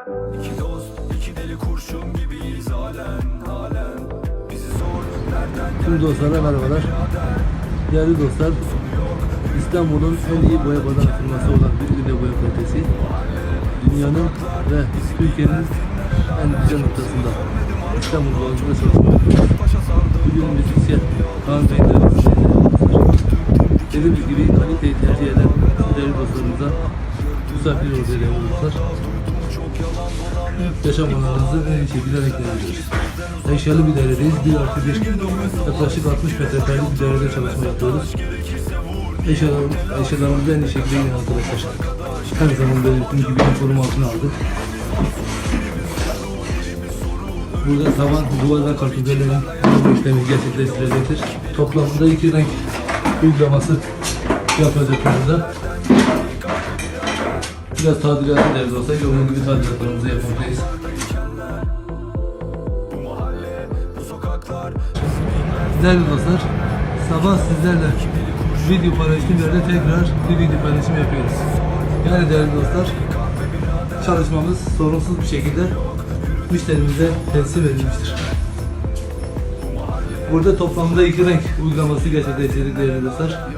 İki dost, iki deli kurşun gibiyiz halen, halen Bizi zor, nereden Tüm dostlara merhabalar. Değerli dostlar, İstanbul'un en iyi boya badan firması olan bir Güne Boya Kalitesi, dünyanın ve Türkiye'nin en güzel noktasında İstanbul Boğazı'nda çalışmaktadır. Bugün müzisyen Kaan Bey'in Dediğimiz gibi kaliteyi tercih eden değerli dostlarımıza misafir değerli dostlar. Yaşam alanınızı en iyi şekilde renklendiriyoruz. Eşyalı bir dairedeyiz. Bir artı bir yaklaşık 60 metrekarelik bir dairede çalışma yapıyoruz. Eşyalar, eşyalarımızı en iyi şekilde yine arkadaşlar. Her zaman belirttiğim gibi koruma altına aldık. Burada tavan, duvar ve kartuzelerin işlemi gerçekleştirecektir. Toplamında iki renk uygulaması yapacak burada. Biraz tadilatı derdi olsa yolun gibi tadilatlarımızı yapmaktayız. Değerli dostlar, sabah sizlerle video paylaştığım yerde tekrar bir video paylaşım yapıyoruz. Yani değerli dostlar, çalışmamız sorunsuz bir şekilde müşterimize teslim edilmiştir. Burada toplamda iki renk uygulaması gerçekleştirdik değerli dostlar.